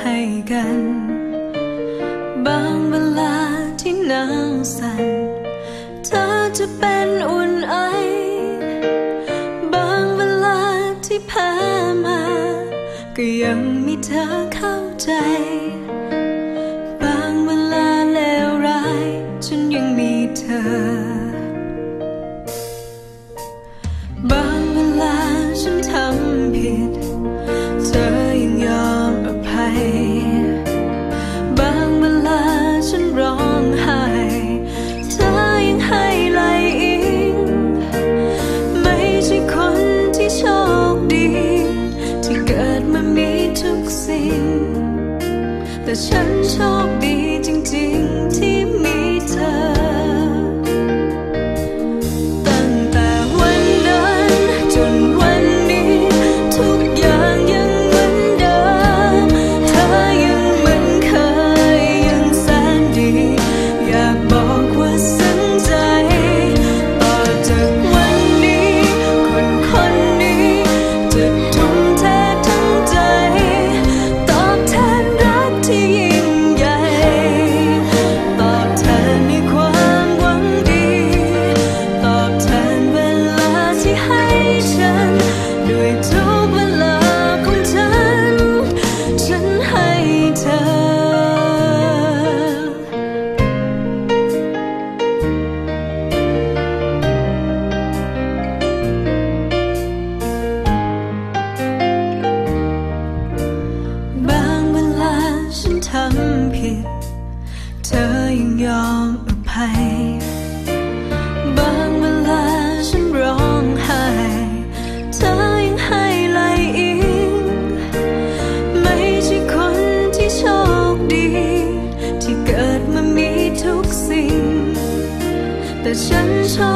ให้กัน บางเวลาที่หนาวสั่นเธอจะเป็นอุ่นไอบางเวลาที่แพ้มา ก็ยังมีเธอเข้าใจ บางเวลาเลวร้ายฉันยังมีเธอ 的深秋，比曾经。深秋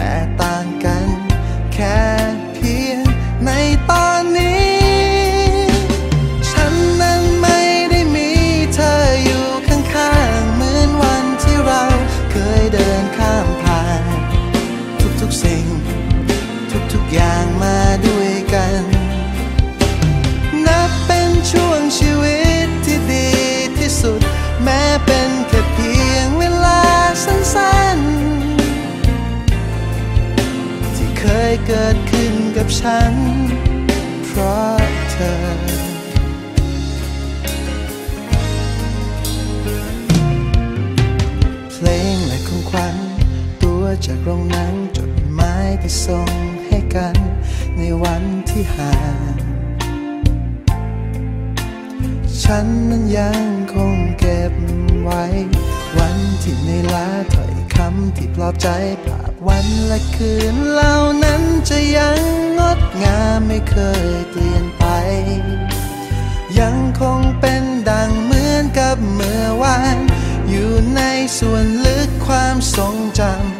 แต่ต่างกันแค่ คยเกิดขึ้นกับฉัน เพราะเธอ เพลงและของขวัญตัวจากโรงหนังจดหมายที่ส่งให้กัน ในวันที่ห่างฉันนั้นยังคงเก็บไว้ วันที่ในลาถอย คำที่ปลอบใจภาพวันและคืนเหล่านั้นจะยังงดงามไม่เคยเปลี่ยนไป ยังคงเป็นดังเหมือนกับเมื่อวาน อยู่ในส่วนลึกความทรงจำ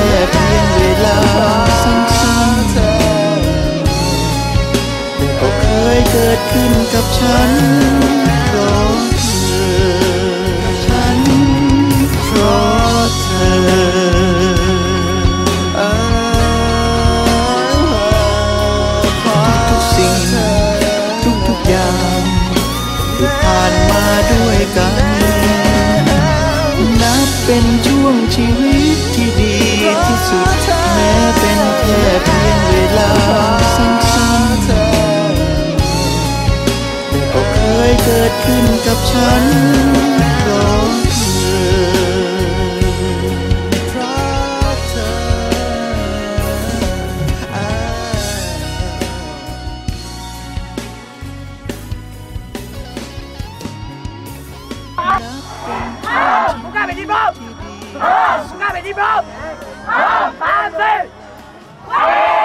เป็นแค่เพียงเวลาสั้นๆก็เคยเกิดขึ้นกับฉันเพราะเธอ ฉันเพราะเธอทุกสิ่งทุกๆอย่างที่ผ่านมาด้วยกัน นับเป็นช่วงชีวิต เพียงเวลาแต่ก็เคยเกิดขึ้นกับฉันเพราะเธอเพราะเธอมึงกล้าไปที่พร้อมมึงกล้าไปที่พร้อมตามสิเอ